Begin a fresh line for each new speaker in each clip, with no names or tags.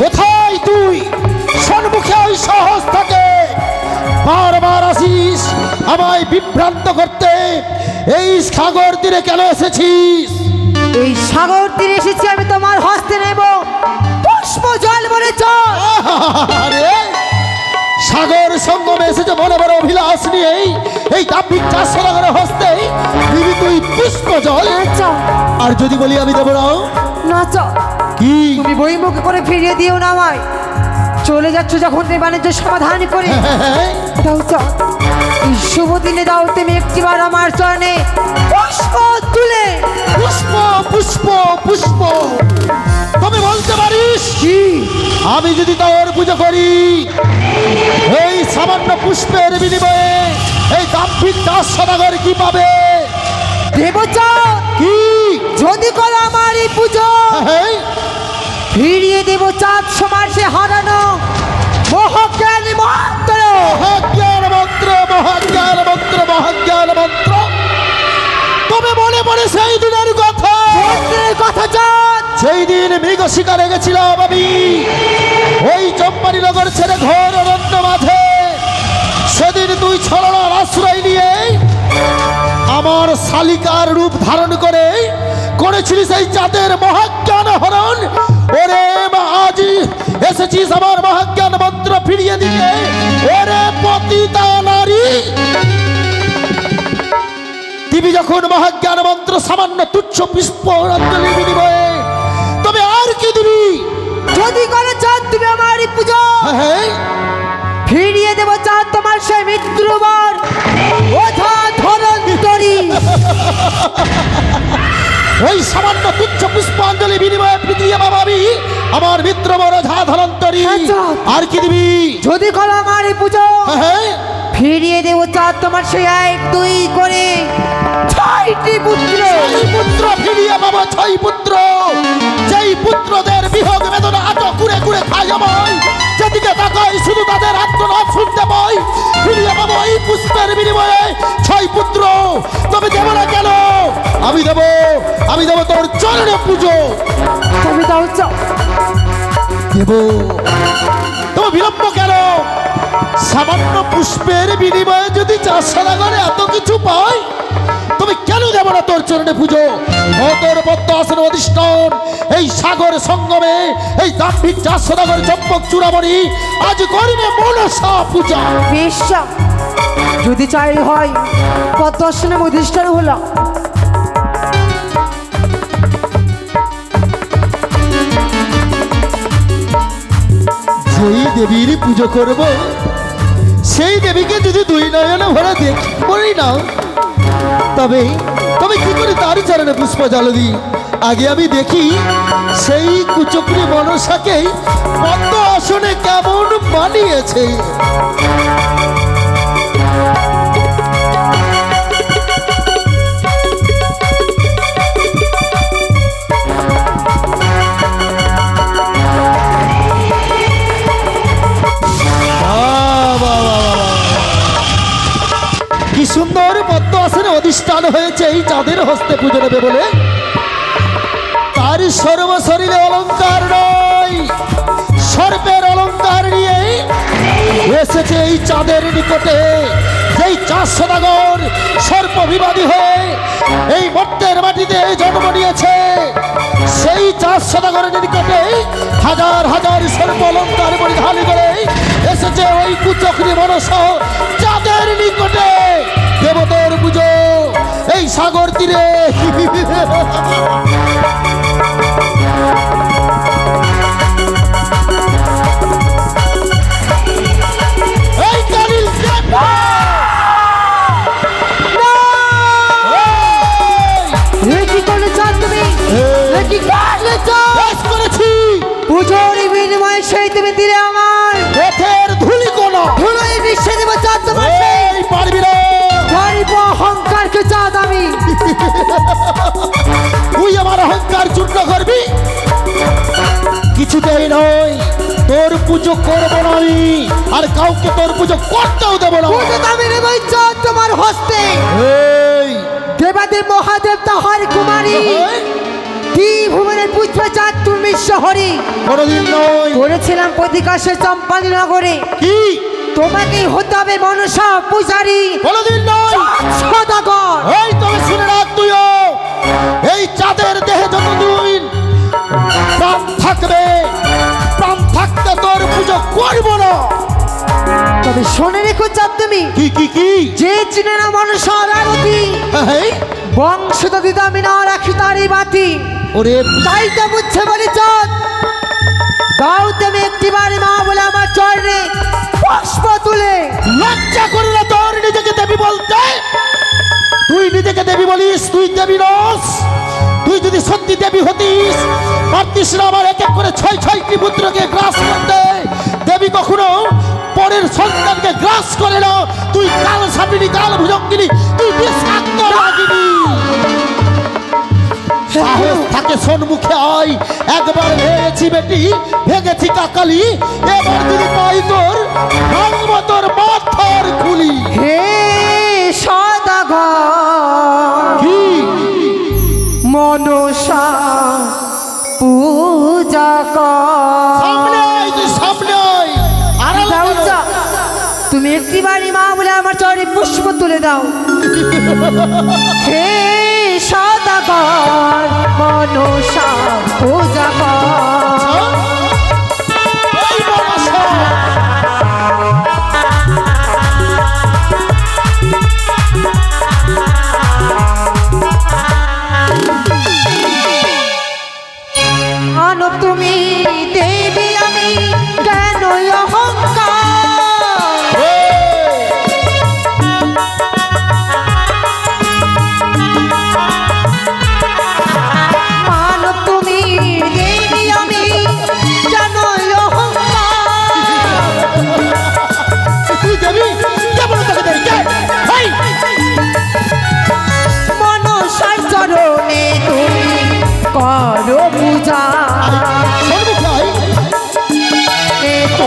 কোথায় তুই? সন্মুখে ওই সাহস থাকে। বারবার আসিস আমায় বিভ্রান্ত করতে। এই সাগর তীরে কেন এসেছিস?
এই সাগর তীরে এসেছি আমি তোমার হস্তে নেব। পুষ্প জল বলে চল।
সাগর সঙ্গমে এসেছে বড় বড় অভিলাষ নিয়ে। এই তাপিক চাষ করে হস্তে। তুই পুষ্প জল। আর যদি বলি আমি দেবো না
না
কি?
তুমি বইমুখ করে ফিরিয়ে দিও না আমায়। চলে যাচ্ছ যখন তুমি বাণিজ্য সমাধান করে। দাও চল এই শুভ দিনে দাও তুমি একটিবার আমার চরণে। পুষ্প তুলে।
পুষ্প পুষ্প পুষ্প। তুমি বলতে পারিস
কি?
আমি যদি তোর পুজো করি এই সামান্য পুষ্পের বিনিময়ে এই দাম্ভিক দাস সদাগর কি পাবে?
দেবচাঁদ
কি?
যদি করো আমার এই পুজো।
হ্যাঁ।
ফিরিয়ে দেব চাঁদ সমার সে হারানো। মোহজ্ঞান মন্ত্র
মহাজ্ঞান মন্ত্র মহাজ্ঞান মন্ত্র মহাজ্ঞান মন্ত্র। তবে মনে পড়ে সেই দিনের কথা।
কথা চাঁদ।
সেই দিন মৃগ শিকারে গেছিলাম আমি। ওই চম্পানি নগর ছেড়ে ঘোর অরণ্য মাঝে সেদিন তুই ছড়ার আশ্রয় নিয়ে আমার শালিকার রূপ ধারণ করে করেছিলি সেই চাঁদের মহাজ্ঞান হরণ। ওরে মা আজি এসেছিস আমার মহাজ্ঞান মন্ত্র ফিরিয়ে দিতে ওরে পতিতা নারী। দিবি যখন মহাজ্ঞান মন্ত্র সামান্য তুচ্ছ পুষ্প অঞ্জলির বিনিময়ে তবে আর কি দিবি?
যদি করো চাঁদ তুমি আমার এই পুজো।
হ্যাঁ
ফিরিয়ে দেব চাঁদ তোমার সে মৃত্যুবার ওঠা ধরন্তরী।
ওই সামান্য তুচ্ছ পুষ্পাঞ্জলি বিনিময়ে পৃথিবী বাবাবি আমার মিত্র বড় ঝা ধরন্তরী
আচ্ছা।
আর কি দিবি?
যদি করো আমার এই পুজো
হ্যাঁ
ফিরিয়ে দেব চাঁদ তোমার সে এক দুই করে। ছয়টি পুত্র।
ছয় পুত্র ফিরিয়ে বাবা ছয় পুত্র। পাই ফিরিয়ে বাবা এই পুষ্পের বিনিময়ে। ছয় পুত্র তবে দেব না কেন? আমি দেব আমি দেব তোর চরণে পুজো।
তুমি দাও
দেব। তবে বিলম্ব কেন? সামান্য পুষ্পের বিনিময়ে যদি চাষ করে এত কিছু পাই তবে কেন দেব না তোর চরণে পুজো? ও তোর পদ্ম আসন অধিষ্ঠান এই সাগর সঙ্গমে এই দাম্ভিক চাষ সদাগর চম্পক চূড়ামণি আজ করবে মনসা পূজা।
বেশ্যা যদি চাই হয় পদ্মাসনে অধিষ্ঠান হলাম।
যেই দেবীর পুজো করব সেই দেবীকে যদি দুই নয়নে ভরা দেখি পড়ি না। তবে তবে কি করে তার চরণে পুষ্প জল দিই? আগে আমি দেখি সেই কুচকরি মনসাকে পদ্ম আসনে কেমন মানিয়েছে কি সুন্দর পদ্ম আসনে অধিষ্ঠান হয়েছে এই চাঁদের হস্তে পুজো নেবে বলে। তার সর্ব শরীরে অলঙ্কার নয়, সর্পের অলঙ্কার নিয়ে এসেছে এই চাঁদের নিকটে। যেই চাঁদ সদাগর সর্প বিবাদী হয়ে এই মর্তের মাটিতে জন্ম নিয়েছে। সেই চাঁদ সদাগরের নিকটে হাজার হাজার সর্প অলঙ্কার পরিধান করে এসেছে ওই কুচক্রি মনসহ চাঁদের নিকটে। দেবতার পুজো এই সাগর তীরে। অহংকার চূর্ণ করবি? কিছুতেই নয় তোর পুজো করব না আমি। আর কাউকে তোর পুজো করতেও দেবো না।
আমি তোমার হস্তে। দেবাদেব মহাদেব তাহার কুমারী। ত্রিভুবনের পুষ্প চাঁদ তুমি শহরে
কোনোদিন নয়।
করেছিলাম প্রতিকাশে চম্পানি নগরে
কি?
তোমাকেই হতে হবে মনসা পূজারি।
কোনোদিন নয়।
সদাগর।
এই তবে শুনে রাখ তুইও। এই চাঁদের দেহে যতদিন প্রাণ থাকবে প্রাণ থাকতে তোর পুজো করব না।
তবে শুনে রেখো চাঁদ তুমি।
কি কি কি?
যে চিনে না মনসা আরতি
এই,
বংশ যদি আমি না রাখি তারই বাতি।
ওরে।
তাই তো বুঝছে বলে চাঁদ। দাও তুমি একটিবার মা বলে আমার চরণে পুষ্প তুলে।
লজ্জা করে না তোর নিজেকে দেবী বলতে? তুই নিজেকে দেবী বলিস, তুই দেবী নস। তুই যদি সত্যি দেবী হতিস, পারতিস না আমার এক এক করে ছয় ছয়টি পুত্রকে গ্রাস করতে। দেবী কখনো পরের সন্তানকে গ্রাস করে না। তুই কাল সাপিনি, কাল ভুজঙ্গিনী, তুই বিষাক্ত থাকে সন্মুখে আয়। একবার ভেঙেছি বেটি ভেঙেছি কাকালি। এবার যদি পাই তোর ভাঙবো তোর মাথার খুলি।
হে সদাগর
কি?
মনসা পূজা। তুমি একটি বাড়ি মা বলে আমার চরে পুষ্প তুলে দাও। হে সদাগর মনসা পূজা কর।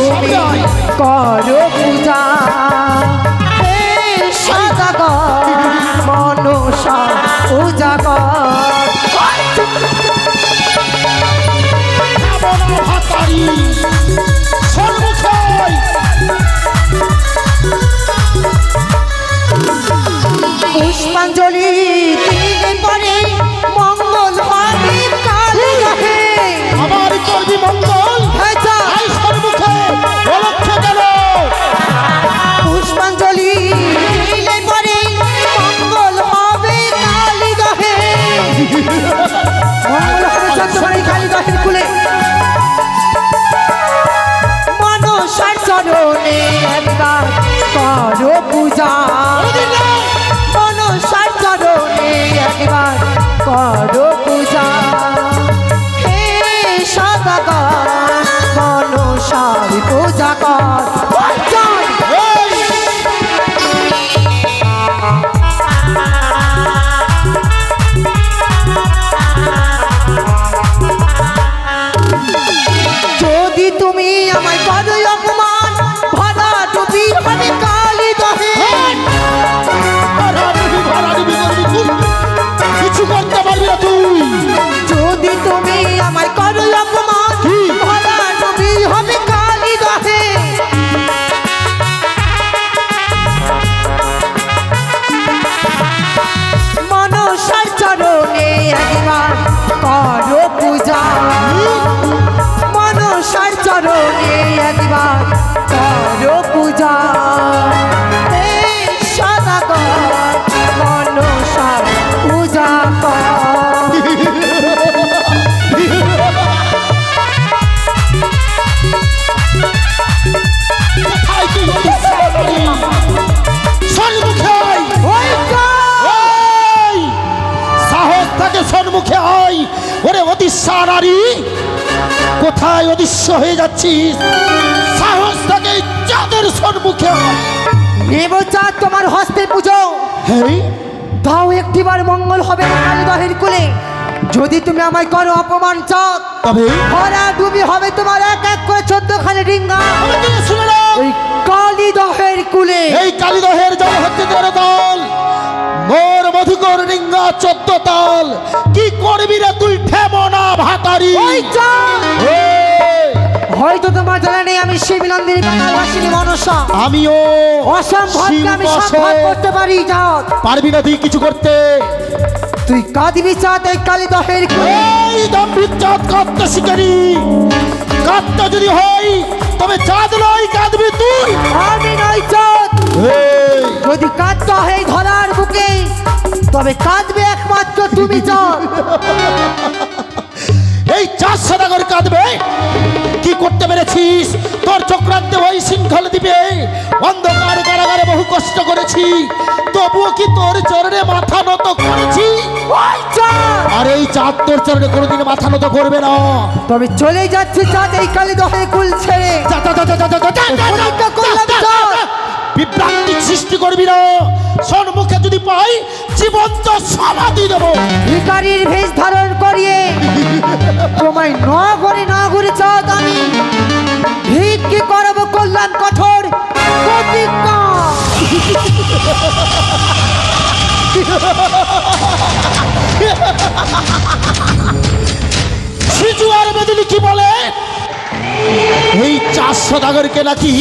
তুমি করো পূজা। সদাগর মনসা
আয়
পুষ্পাঞ্জলি পরে করো পূজা। মনসার চরণে একবার করো
কোথায় অদৃশ্য হয়ে যাচ্ছিস? সাহস থাকে এই চাঁদের সন্মুখে
নেব চা তোমার হস্তে পুজো।
হেই।
তাও একটিবার মঙ্গল হবে না কালী। যদি তুমি আমায় করো অপমান চাঁদ।
তবে?
ভরা ডুবি হবে তোমার এক এক করে চোদ্দ খালি ডিঙ্গা
নাও?
ওই কালী দহের কুলে।
এই কালীদহের জল হচ্ছে তেরো দল। মোর মধুকর ডিঙ্গা চোদ্দ তাল। কি করবি রে তুই? ভাতারি।
হয়তো তোমার জানা নেই আমি শিবনন্দিনী বাসিনী মনসা।
আমিও
অসম্ভবকে আমি সম্ভব করতে পারি চাঁদ
পারবি না তুই কিছু করতে।
তুই কাঁদবি চাঁদ এই কালী দহের
এই দম্ভিক চাঁদ কাঁদতে শিকারি কাঁদতে যদি হয় তবে চাঁদ নয় কাঁদবি তুই।
আমি নই চাঁদ যদি কাঁদতে হয় ধরার বুকে তবে কাঁদবে একমাত্র তুমি চাঁদ
এই চারশো নাগর কাঁদবে কি করতে পেরেছিস তোর চক্রান্তে ওই শৃঙ্খল দিবে অন্ধকার কারাগারে বহু কষ্ট করেছি তবুও কি তোর চরণে মাথা নত করেছি আর এই চাঁদ তোর চরণে কোনোদিন মাথা নত করবে না
তবে চলে যাচ্ছে চাঁদ এই কালী দহে কুল ছেড়ে
বিভ্রান্তি সৃষ্টি করবি না সন্মুখে যদি পাই জীবন্ত সমাধি দেবো
ভিকারির ভেষ ধারণ করি
সিজু আর বেদুলি কি বলে? এই চার সদাগরকে নাকি